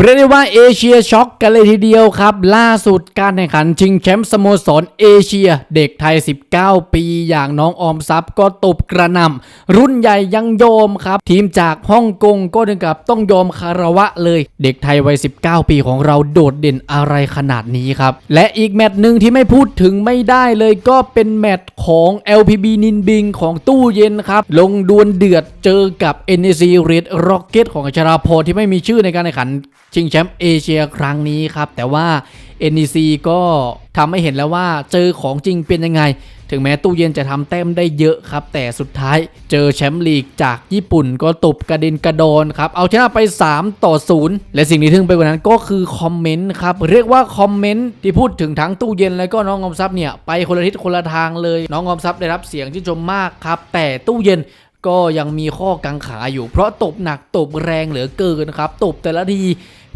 เรียกได้ว่าเอเชียช็อกกันเลยทีเดียวครับ ล่าสุดการแข่งขันชิงแชมป์สโมสรเอเชีย เด็กไทย 19 ปี อย่างน้องออมทรัพย์ก็ตบกระนำรุ่นใหญ่ยังโยมครับ ทีมจากฮ่องกงก็ถึงกับต้องยอมคารวะเลย เด็กไทยวัย 19 ปีของเราโดดเด่นอะไรขนาดนี้ครับ และอีกแมตช์หนึ่งที่ไม่พูดถึงไม่ได้เลยก็เป็นแมตช์ของ LPB นินบิงของตู้เย็นครับลงดวลเดือดเจอกับ NEC Red Rocket ของอัชราพรที่ไม่มีชื่อในการแข่งขัน ชิงแชมป์เอเชียครั้งนี้ครับ แต่ว่า NEC ก็ทำให้เห็นแล้วว่าเจอของจริงเป็นยังไง ถึงแม้ตู้เย็นจะทำแต้มได้เยอะครับ แต่สุดท้ายเจอแชมป์ลีกจากญี่ปุ่นก็ตบกระเด็นกระดอนครับ เอาชนะไป 3 ต่อ 0 และสิ่งที่ทึ่งไปกว่านั้นก็คือคอมเมนต์ครับ เรียกว่าคอมเมนต์ที่พูดถึงทั้งตู้เย็นแล้วก็น้องออมทรัพย์เนี่ยไปคนละทิศคนละทางเลย น้องออมทรัพย์ได้รับเสียงชื่ชมมากครับ แต่ตู้เย็นก็ยังมีข้อกังขาอยู่ เพราะตบหนักตบแรงเหลือเกินครับ ตบแต่ละที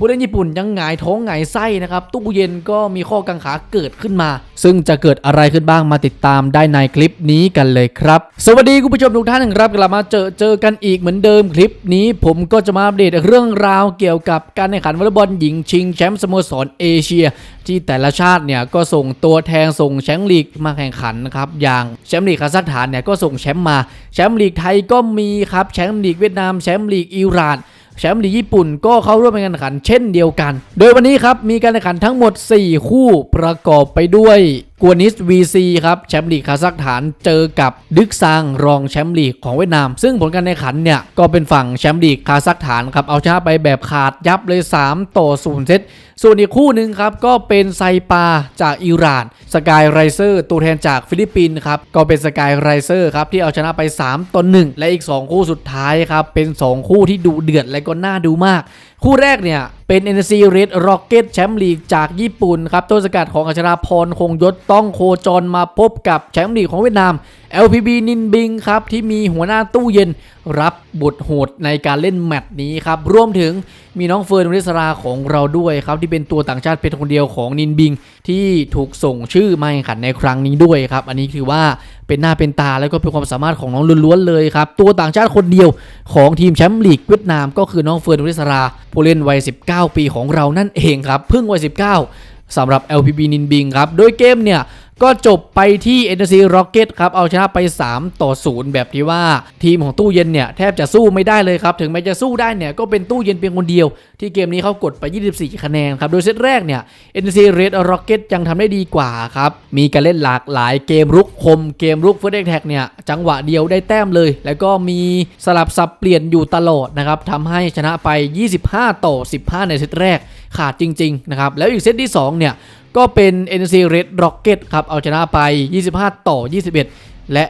ผู้เล่นญี่ปุ่นยังหงายท้องหงายไส้นะครับตู้เย็นก็มีข้อกังขาเกิดขึ้นมา ซึ่งจะเกิดอะไรขึ้นบ้างมาติดตามได้ในคลิปนี้กันเลยครับ สวัสดีคุณผู้ชมทุกท่านครับกลับมาเจอเจอกันอีกเหมือนเดิมคลิปนี้ ผมก็จะมาอัปเดตเรื่องราวเกี่ยวกับการแข่งขันวอลเลย์บอลหญิงชิงแชมป์สโมสรเอเชีย ที่แต่ละชาติเนี่ยก็ส่งตัวแทนส่งแชมป์ลีกมาแข่งขันนะครับอย่างแชมป์ลีกคาซัคสถานเนี่ยก็ส่งแชมป์มาแชมป์ลีกไทยก็มีครับแชมป์ลีกเวียดนามแชมป์ลีกอิหร่าน แชมป์ลีกญี่ปุ่นก็เข้าร่วมการแข่งขันเช่นเดียวกัน โดยวันนี้ครับมีการแข่งขันทั้งหมด 4 คู่ประกอบไปด้วย กวนิส VC ครับแชมป์ลีกคาซัคสถานเจอกับดึกซังรองแชมป์ลีกของเวียดนาม ซึ่งผลการแข่งขันเนี่ย ก็เป็นฝั่งแชมป์ลีกคาซัคสถานครับเอาชนะไปแบบขาดยับเลย 3 ต่อ0เซตส่วนอีกคู่หนึ่งครับ ก็เป็นไซปาจากอิหร่านสกายไรเซอร์ตัวแทนจากฟิลิปปินส์ครับ ก็เป็นสกายไรเซอร์ครับ ที่เอาชนะไป3ต่อ1และอีก 2 คู่สุดท้ายครับ เป็น 2 คู่ที่ดูเดือดและก็น่าดูมาก คู่แรกเนี่ยเป็น NC Red Rocket แชมป์ลีกจากญี่ปุ่นครับต้นสกัดของอัชราพรคงยศต้องโคจรมาพบกับแชมป์ลีกของเวียดนาม LPB นินบิงครับที่มีหัวหน้าตู้เย็น รับบทโหดในการเล่นแมตช์นี้ครับรวมถึงมีน้องเฟิร์นวริศราของเราด้วยครับ ที่เป็นตัวต่างชาติเป็นคนเดียวของนินบิง ที่ถูกส่งชื่อมาแข่งขันในครั้งนี้ด้วยครับ อันนี้ถือว่าเป็นหน้าเป็นตาแล้วก็เป็นความสามารถของน้องล้วนๆเลยครับ ตัวต่างชาติคนเดียวของทีมแชมป์ลีกเวียดนาม ก็คือน้องเฟิร์นวริศราผู้เล่นวัย 19 ปีของเรานั่นเองครับเพิ่งวัย 19สำหรับ LPB นินบิงครับ โดยเกมเนี่ย ก็จบไปที่ NC Rocket ครับ เอาชนะไป 3 ต่อ 0 แบบที่ว่าทีมของตู้เย็นเนี่ย แทบจะสู้ไม่ได้เลยครับ ถึงแม้จะสู้ได้เนี่ย ก็เป็นตู้เย็นเพียงคนเดียว ที่เกมนี้เขากดไป 24 คะแนนครับ โดยเซตแรกเนี่ย NC Red Rocket ยังทำได้ดีกว่าครับ มีการเล่นหลากหลายเกมรุกคมเกมรุกเฟิร์สแท็กเนี่ย จังหวะเดียวได้แต้มเลย แล้วก็มีสลับสับเปลี่ยนอยู่ตลอดนะครับทำให้ชนะไป 25 ต่อ 15 ในเซตแรกขาดจริงๆนะครับแล้วอีกเซตที่สองเนี่ย ก็เป็น NC Red Rocket ครับ เอาชนะไป 25 ต่อ 21 และ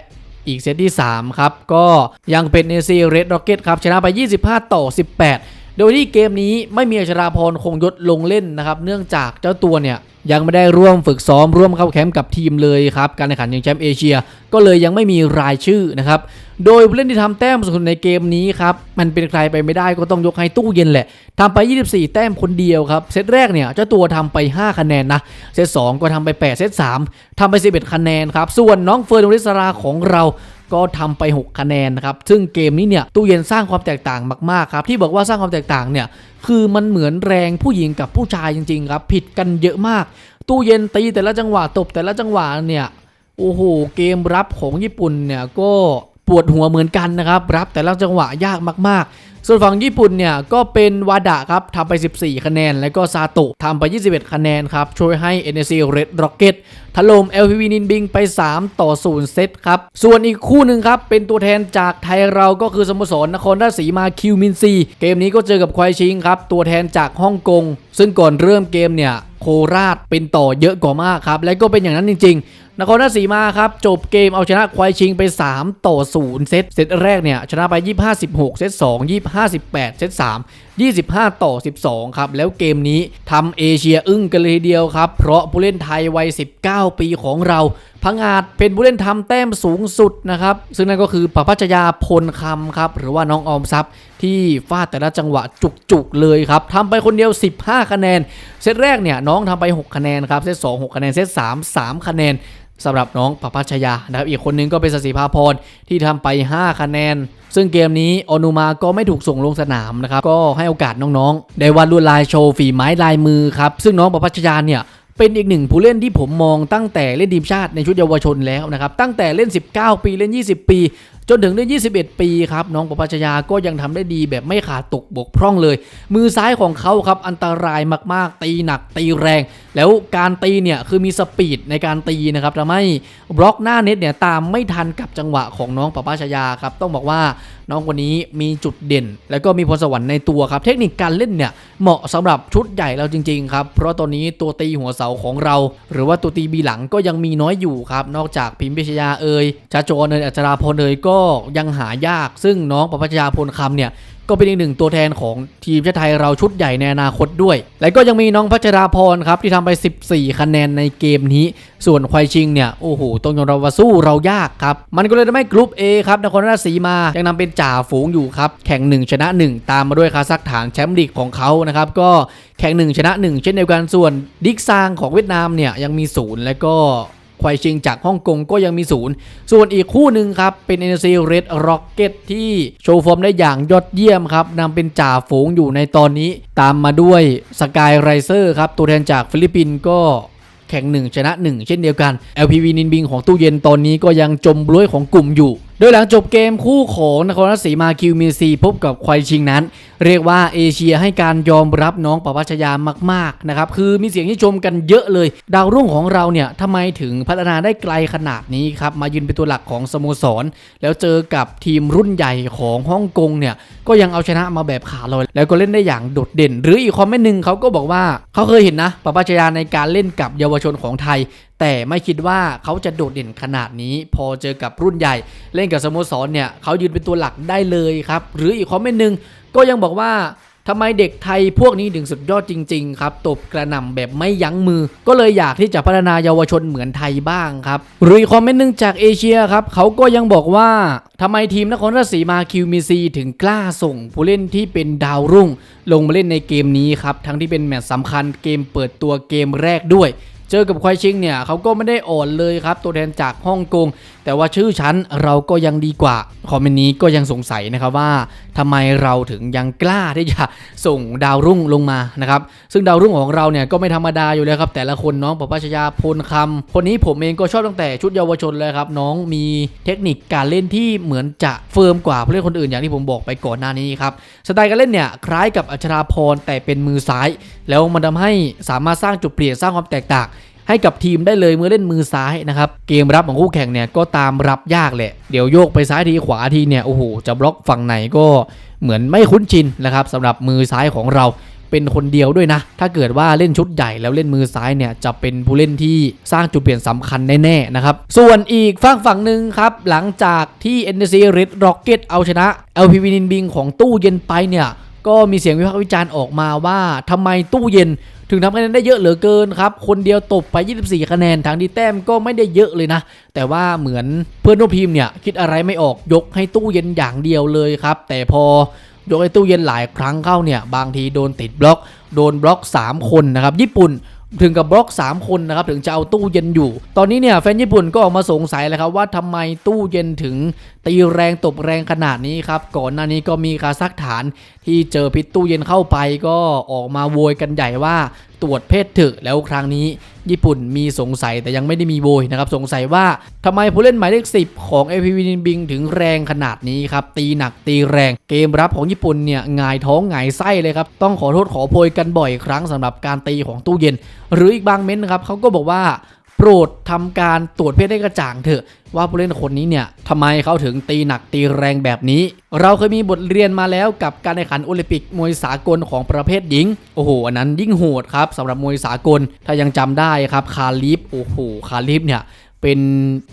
อีกเซตที่ 3 ครับ ก็ยังเป็น NC Red Rocket ครับ ชนะไป 25 ต่อ 18 โดยที่เกมนี้ไม่มีอัชราพรคงยศลงเล่นนะครับ เนื่องจากเจ้าตัวเนี่ยยังไม่ได้ร่วมฝึกซ้อมร่วมเข้าแคมป์กับทีมเลยครับ การแข่งขันชิงแชมป์เอเชีย ก็เลยยังไม่มีรายชื่อนะครับ โดยผู้เล่นที่ทำแต้มสูงสุดในเกมนี้ครับ มันเป็นใครไปไม่ได้ก็ต้องยกให้ตู้เย็นแหละทำไป 24 แต้มคนเดียวครับ เซตแรกเนี่ยเจ้าตัวทำไป 5 คะแนนนะ เซต2ก็ทำไป 8 เซต3ทำไป 11 คะแนนครับ ส่วนน้องเฟิร์นวริศราของเรา ก็ทำไป 6 คะแนนนะครับ ซึ่งเกมนี้เนี่ยตู้เย็นสร้างความแตกต่างมากๆครับ ที่บอกว่าสร้างความแตกต่างเนี่ยคือมันเหมือนแรงผู้หญิงกับผู้ชายจริงๆครับ ผิดกันเยอะมาก ตู้เย็นตีแต่ละจังหวะตบแต่ละจังหวะเนี่ยโอ้โหเกมรับของญี่ปุ่นเนี่ยก็ปวดหัวเหมือนกันนะครับ รับแต่ละจังหวะยากมากๆ ส่วนฝั่งญี่ปุ่นเนี่ยก็เป็นวาดะครับทำไป 14 คะแนน แล้วก็ซาโตะทำไป 21 คะแนนครับ ช่วยให้ NC Red Rocket ถล่ม LPV นินบิงไป 3 ต่อ 0 เซตครับ ส่วนอีกคู่หนึ่งครับ เป็นตัวแทนจากไทยเราก็คือสโมสรนครราชสีมาคิวมินซี เกมนี้ก็เจอกับควายชิงครับ ตัวแทนจากฮ่องกง ซึ่งก่อนเริ่มเกมเนี่ยโคราชเป็นต่อเยอะกว่ามากครับ และก็เป็นอย่างนั้นจริง ๆ นครราชสีมาครับจบเกมเอาชนะควายชิงไป 3 ต่อ 0 เซต เซตแรกเนี่ยชนะไป 25 16 เซต 2 25 18 เซต 3 25 ต่อ 12 ครับ แล้วเกมนี้ทำเอเชียอึ้งกันเลยทีเดียวครับ เพราะผู้เล่นไทยวัย 19 ปีของเราพังอาจเป็นผู้เล่นทำแต้มสูงสุดนะครับ ซึ่งนั่นก็คือประพัชยาพลคำครับ หรือว่าน้องออมทรัพย์ที่ฟาดแต่ละจังหวะจุกๆเลยครับทำไปคนเดียว 15 คะแนน เซตแรกเนี่ยน้องทำไป 6 คะแนนครับ เซต2 6 คะแนน เซต3 3 คะแนน สำหรับน้องประพัชยานะครับอีกคนนึงก็เป็นสศิภาพรที่ทำไป 5 คะแนน ซึ่งเกมนี้อนุมาก็ไม่ถูกส่งลงสนามนะครับก็ให้โอกาสน้องๆ ได้วาดลวดลายโชว์ฝีไม้ลายมือครับซึ่งน้องประพัชยาเนี่ยเป็นอีกหนึ่งผู้เล่นที่ผมมองตั้งแต่เล่นทีมชาติในชุดเยาวชนแล้วนะครับ ตั้งแต่เล่น 19 ปีเล่น 20 ปี จนถึงได้ 21 ปีครับน้องประพัชยาก็ยังทำได้ดีแบบไม่ขาดตกบกพร่องเลย มือซ้ายของเขาครับอันตรายมากๆ ตีหนักตีแรง แล้วการตีเนี่ยคือมีสปีดในการตีนะครับทำให้บล็อกหน้าเน็ตเนี่ยตามไม่ทันกับจังหวะของน้องประพัชยาครับต้องบอกว่าน้องคนนี้มีจุดเด่น แล้วก็มีพรสวรรค์ในตัวครับ เทคนิคการเล่นเนี่ยเหมาะสำหรับชุดใหญ่เราจริงๆครับเพราะตอนนี้ตัวตีหัวเสาของเรา หรือว่าตัวตีบีหลังก็ยังมีน้อยอยู่ครับนอกจากพิมพ์พิชยาเอ่ยชาโจเอยอัจราพลเอยก็ยังหายากซึ่งน้องประพัชยาพลคำเนี่ยก็เป็นอีกหนึ่งตัวแทนของทีมชาติไทยเราชุดใหญ่ในอนาคตด้วย และก็ยังมีน้องพัชราพรครับที่ทำไป 14 คะแนนในเกมนี้ ส่วนควายชิงเนี่ย โอ้โหต้องยอมรับว่าสู้เรายากครับ มันก็เลยทำให้กรุ๊ป A ครับนครราชสีมา ยังนำเป็นจ่าฝูงอยู่ครับ แข่ง 1 ชนะ 1 ตามมาด้วยคาซักฐานแชมป์ลีกของเขานะครับ ก็แข่ง 1 ชนะ 1 เช่นเดียวกันส่วนดิกซางของเวียดนามเนี่ยยังมีศูนย์และก็ ควายชิงจากฮ่องกงก็ยังมีศูนย์ส่วนอีกคู่หนึ่งครับ เป็น NC Red Rocket ที่โชว์ฟอร์มได้อย่างยอดเยี่ยมครับนำเป็นจ่าฝูงอยู่ในตอนนี้ ตามมาด้วย Sky Riser ครับตัวแทนจากฟิลิปปินส์ก็แข่ง 1 ชนะ 1 เช่นเดียวกัน LPV นินบิงของตู้เย็นตอนนี้ก็ยังจมบล้วยของกลุ่มอยู่ โดยหลังจบเกมคู่ของนครราชสีมาคิวมีซีพบกับควายชิงนั้น เรียกว่าเอเชียให้การยอมรับน้องปวัชยามากๆนะครับคือมีเสียงที่ชมกันเยอะเลย ดาวรุ่งของเราเนี่ยทำไมถึงพัฒนาได้ไกลขนาดนี้ครับมายืนเป็นตัวหลักของสโมสร แล้วเจอกับทีมรุ่นใหญ่ของฮ่องกงเนี่ยก็ยังเอาชนะมาแบบขาดลอยแล้วก็เล่นได้อย่างโดดเด่น หรืออีกคอมเมนต์หนึ่งเขาก็บอกว่าเขาเคยเห็นนะประปัชญาในการเล่นกับเยาวชนของไทย แต่ไม่คิดว่าเขาจะโดดเด่นขนาดนี้ พอเจอกับรุ่นใหญ่ เล่นกับสโมสรเนี่ยเขายืนเป็นตัวหลักได้เลยครับ หรืออีกคอมเมนต์หนึ่งก็ยังบอกว่าทำไมเด็กไทยพวกนี้ถึงสุดยอดจริง ๆ ครับ ตบกระหน่ำแบบไม่ยั้งมือ ก็เลยอยากที่จะพัฒนาเยาวชนเหมือนไทยบ้างครับ หรืออีกคอมเมนต์หนึ่งจากเอเชียครับเขาก็ยังบอกว่าทำไมทีมนครราชสีมาคิวมีซีถึงกล้าส่งผู้เล่นที่เป็นดาวรุ่ง ลงมาเล่นในเกมนี้ครับ ทั้งที่เป็นแมตช์สำคัญเกมเปิดตัวเกมแรกด้วย เจอกับควายชิงเนี่ยเขาก็ไม่ได้อ่อนเลยครับ ตัวแทนจากฮ่องกง แต่ว่าชื่อชั้นเราก็ยังดีกว่า คอมเมนต์นี้ก็ยังสงสัยนะครับว่าทำไมเราถึงยังกล้าที่จะส่งดาวรุ่งลงมานะครับ ซึ่งดาวรุ่งของเราเนี่ยก็ไม่ธรรมดาอยู่แล้วครับ แต่ละคนน้องประพัชยาพลคำคนนี้ผมเองก็ชอบตั้งแต่ชุดเยาวชนเลยครับน้องมีเทคนิคการเล่นที่เหมือนจะเฟิร์มกว่าผู้เล่นคนอื่นอย่างที่ผมบอกไปก่อนหน้านี้ครับสไตล์การเล่นเนี่ยคล้ายกับอัชราพรแต่เป็นมือซ้าย แล้วมันทำให้สามารถสร้างจุดเปลี่ยนสร้างความแตกต่าง ให้กับทีมได้เลยเมื่อเล่นมือซ้ายนะครับเกมรับของคู่แข่งเนี่ยก็ตามรับยากแหละเดี๋ยวโยกไปซ้ายทีขวาทีเนี่ยโอ้โหจะบล็อกฝั่งไหนก็เหมือนไม่คุ้นชินนะครับสำหรับมือซ้ายของเราเป็นคนเดียวด้วยนะ ถ้าเกิดว่าเล่นชุดใหญ่แล้วเล่นมือซ้ายเนี่ยจะเป็นผู้เล่นที่สร้างจุดเปลี่ยนสำคัญแน่ๆนะครับ ส่วนอีกฝั่งฝั่งหนึ่งครับ หลังจากที่ NC Red Rocket เอาชนะ LPV นินบิงของตู้เย็นไปเนี่ย ก็มีเสียงวิพากษ์วิจารณ์ออกมาว่าทำไมตู้เย็น ถึงทำคะแนนได้เยอะเหลือเกินครับ คนเดียวตบไป 24 คะแนนทางดีแต้มก็ไม่ได้เยอะเลยนะ แต่ว่าเหมือนเพื่อนร่วมทีมเนี่ยคิดอะไรไม่ออกยกให้ตู้เย็นอย่างเดียวเลยครับ แต่พอยกให้ตู้เย็นหลายครั้งเข้าเนี่ยบางทีโดนติดบล็อก โดนบล็อก 3 คนนะครับ ญี่ปุ่น ถึงกับบล็อก 3 คนนะครับถึงจะเอาตู้เย็นอยู่ ตอนนี้เนี่ยแฟนญี่ปุ่นก็ออกมาสงสัยแล้วครับว่าทำไมตู้เย็นถึงตีแรงตบแรงขนาดนี้ครับก่อนหน้านี้ก็มีคาซักฐานที่เจอพิษตู้เย็นเข้าไปก็ออกมาโวยกันใหญ่ว่า ตรวจเพศถึกแล้วครั้งนี้ ญี่ปุ่นมีสงสัยแต่ยังไม่ได้มีโวยนะครับสงสัยว่าทำไมผู้เล่นหมายเลข 10 ของ APV นินบิงถึงแรงขนาดนี้ครับ ตีหนักตีแรงเกมรับของญี่ปุ่นเนี่ยหงายท้องหงายไส้เลยครับ ต้องขอโทษขอโพยกันบ่อยครั้งสำหรับการตีของตู้เย็น หรืออีกบางเม้นต์นะครับเขาก็บอกว่า โปรดทำการตรวจเพศให้กระจ่างเถอะ ว่าผู้เล่นคนนี้เนี่ยทำไมเขาถึงตีหนักตีแรงแบบนี้ เราเคยมีบทเรียนมาแล้วกับการแข่งขันโอลิมปิกมวยสากลของประเภทหญิง โอ้โห อันนั้นยิ่งโหดครับสำหรับมวยสากล ถ้ายังจำได้ครับคาลิฟโอ้โหคาลิฟเนี่ยเป็น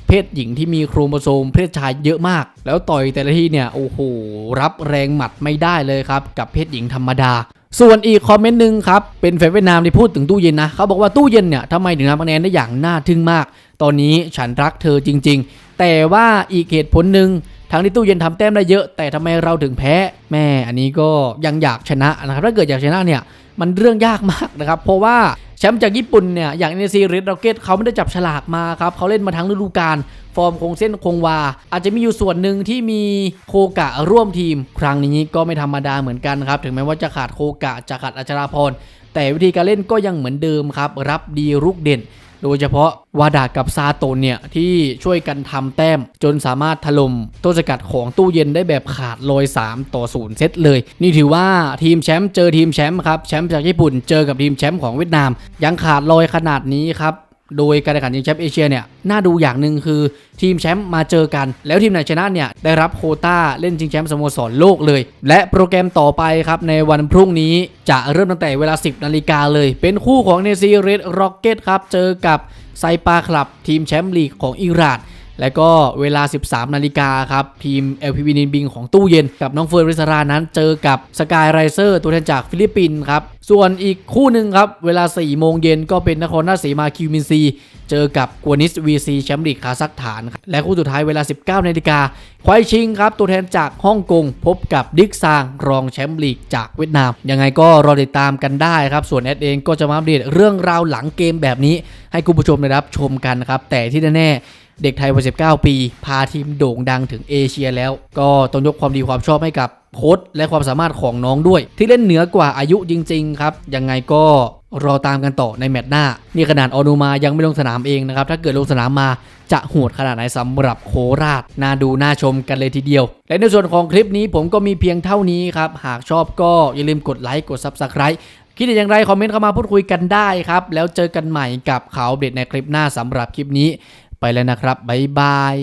เพศหญิงที่มีโครโมโซมเพศชายเยอะมาก แล้วต่อยแต่ละที่เนี่ยโอ้โหรับแรงหมัดไม่ได้เลยครับ กับเพศหญิงธรรมดา ส่วนอีกคอมเมนต์หนึ่งครับ เป็นแฟนเวียดนามที่พูดถึงตู้เย็นนะ เขาบอกว่าตู้เย็นเนี่ยทำไมถึงทำคะแนนได้อย่างน่าทึ่งมาก ตอนนี้ฉันรักเธอจริง ๆ แต่ว่าอีกเหตุผลหนึ่งทั้งที่ตู้เย็นทำแต้มได้เยอะ แต่ทำไมเราถึงแพ้ แม่อันนี้ก็ยังอยากชนะนะครับถ้าเกิดอยากชนะเนี่ยมันเรื่องยากมากนะครับ เพราะว่าแชมป์จากญี่ปุ่นเนี่ยอย่างในซีเรีส์ร็อกเก็ตเขาไม่ได้จับฉลากมาครับเขาเล่นมาทั้งฤดูกาล ฟอร์มคงเส้นคงวา อาจจะมีอยู่ส่วนหนึ่งที่มีโคกะร่วมทีม ครั้งนี้ก็ไม่ธรรมดาเหมือนกันครับ ถึงแม้ว่าจะขาดโคกะจะขาดอัชราพรแต่วิธีการเล่นก็ยังเหมือนเดิมครับ รับดีรุกเด่น โดยเฉพาะวาดากับซาโตนเนี่ยที่ช่วยกันทำแต้ม จนสามารถถล่มต้นสกัดของตู้เย็นได้แบบขาดลอย 3 ต่อ 0 เซตเลย นี่ถือว่าทีมแชมป์เจอทีมแชมป์ครับแชมป์จากญี่ปุ่นเจอกับทีมแชมป์ของเวียดนาม ยังขาดลอยขนาดนี้ครับ โดยการแข่งขันชิงแชมป์เอเชียเนี่ยน่าดูอย่างหนึ่งคือทีมแชมป์มาเจอกัน แล้วทีมไหนชนะเนี่ยได้รับโคต้าเล่นชิงแชมป์สโมสรโลกเลย และโปรแกรมต่อไปครับในวันพรุ่งนี้จะเริ่มตั้งแต่เวลา 10นาฬิกาเลย เป็นคู่ของเนซีเรดร็อกเก็ตครับเจอกับไซปาคลับทีมแชมป์ลีกของอิหร่าน และก็เวลา 13 นาฬิกาครับทีม LPV นินบิงของตู้เย็นกับน้องเฟิร์นริสรานั้นเจอกับสกายไรเซอร์ตัวแทนจากฟิลิปปินส์ครับ ส่วนอีกคู่หนึ่งครับ เวลา 4 โมงเย็นก็เป็นนครราชสีมาคิวมินซี เจอกับกัวนิสวีซีแชมป์ลีกคาซัคสถานครับและคู่สุดท้ายเวลา 19 นาฬิกาควายชิงครับ ตัวแทนจากฮ่องกงพบกับดิกซางรองแชมป์ลีกจากเวียดนาม ยังไงก็รอติดตามกันได้ครับ ส่วนแอดเองก็จะมาอัปเดตเรื่องราวหลังเกมแบบนี้ ให้คุณผู้ชมได้รับชมกันครับแต่ที่แน่ๆ เด็กไทยวัย19 ปี พาทีมโด่งดังถึงเอเชียแล้ว ก็ต้องยกความดีความชอบให้กับโค้ชและความสามารถของน้องด้วย ที่เล่นเหนือกว่าอายุจริง ๆ ครับ ยังไงก็รอตามกันต่อในแมตช์หน้า นี่ขนาดออนูมายังไม่ลงสนามเองนะครับ ถ้าเกิดลงสนามมาจะโหดขนาดไหนสำหรับโคราช น่าดูน่าชมกันเลยทีเดียว และในส่วนของคลิปนี้ผมก็มีเพียงเท่านี้ครับ หากชอบก็อย่าลืมกดไลค์กด Subscribe คิดเห็นอย่างไร คอมเมนต์เข้ามาพูดคุยกันได้ครับ แล้วเจอกันใหม่กับข่าวอัปเดในคลิปหน้าสำหรับคลิปนี้ ไปแล้วนะครับ บ๊ายบาย